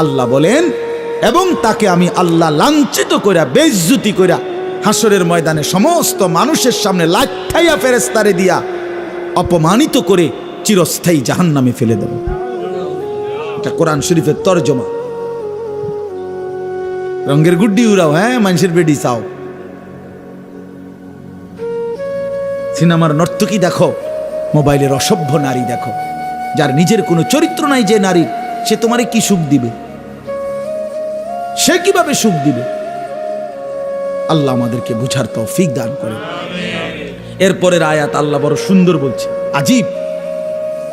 আল্লাহ বলেন, এবং তাকে আমি আল্লাহ লাঞ্ছিত কইরা বেজ্জুতি কইরা, হাসরের ময়দানে সমস্ত মানুষের সামনে লাঠাইয়া ফেরেস্তারে দিয়া অপমানিত করে চিরস্থায়ী জাহান্নামে ফেলে দেব। এটা কোরআন শরীফের তর্জমা। রঙের গুড্ডি উড়াও হ্যাঁ মানুষের বেডি চাও। সিনেমার নর্তকী দেখো, মোবাইলের অসভ্য নারী দেখো, যার নিজের কোনো চরিত্র নাই যে নারী সে তোমারে কি সুখ দিবে? সে কীভাবে সুখ দিবে? আল্লাহ আমাদেরকে বুঝার তৌফিক দান করে। এরপরের আয়াত আল্লাহ বড় সুন্দর বলছে, আজীব,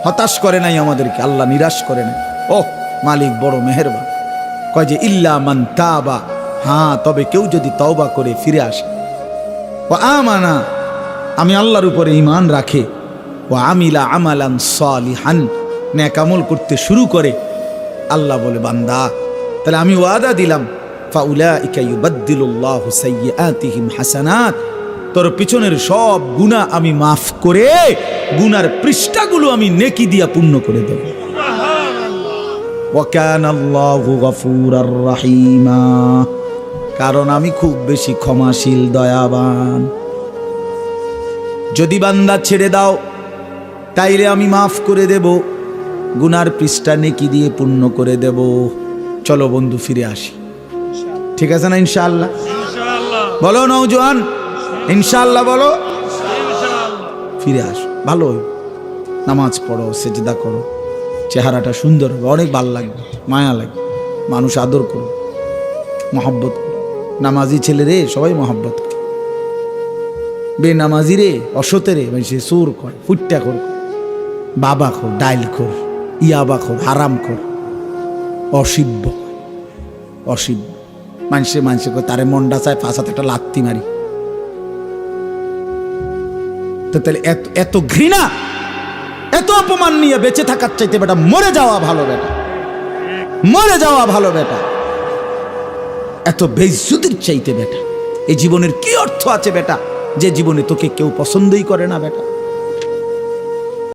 হতাশ করে নাই আমাদেরকে, আল্লাহ নিরাশ করে নাই। ও মালিক বড় মেহেরবান। কয় যে, ইল্লা মান তাবা। হ্যাঁ তবে কেউ যদি তওবা করে ফিরে আসে। ও আমানা। আমি আল্লাহর উপরে ইমান রাখে। ও আমিলা আমালান সালিহান। ন্যাকামল করতে শুরু করে। আল্লাহ বলে, বান্দা তাহলে আমি ওয়াদা দিলাম হাসানাত তোর পিছনের সব গুনাহ আমি মাফ করে গুনার পৃষ্ঠাগুলো আমি নেকি দিয়া পূর্ণ করে দেব। রাহিমা কারণ আমি খুব বেশি ক্ষমাশীল দয়াবান। যদি বান্দা ছেড়ে দাও তাইলে আমি মাফ করে দেব গুনার পৃষ্ঠা নেকি দিয়ে পূর্ণ করে দেব। চলো বন্ধু, ফিরে আসি। ঠিক আছে না, ইনশাআল্লাহ? বলো নৌজওয়ান ইনশাআল্লাহ বলো। ফিরে আসো। ভালো নামাজ পড়ো, সেজদা করো। চেহারাটা সুন্দর হবে, অনেক ভালো লাগবে, মায়া লাগবে। মানুষ আদর করো, মহব্বত নামাজি ছেলে রে, সবাই মহব্বত করে। বেনামাজি রে, অসতে রে মানে সে সুর কর, ফুট্টা কর। বাবা খোর, ডাইল খোর, ইয়াবা খোর, হারাম খোর। অসিব্য। অসিব্য। মানুষে মানুষে তারে মন্ডা চায় ফাঁসাতে একটা লাত্তি মারি। তো তাহলে এত এত ঘৃণা, এত অপমান নিয়ে বেঁচে থাকার চাইতে বেটা মরে যাওয়া ভালো বেটা মরে যাওয়া ভালো বেটা এত বেজ্জুতির চাইতে বেটা। এই জীবনের কি অর্থ আছে বেটা? যে জীবনে তোকে কেউ পছন্দই করে না বেটা।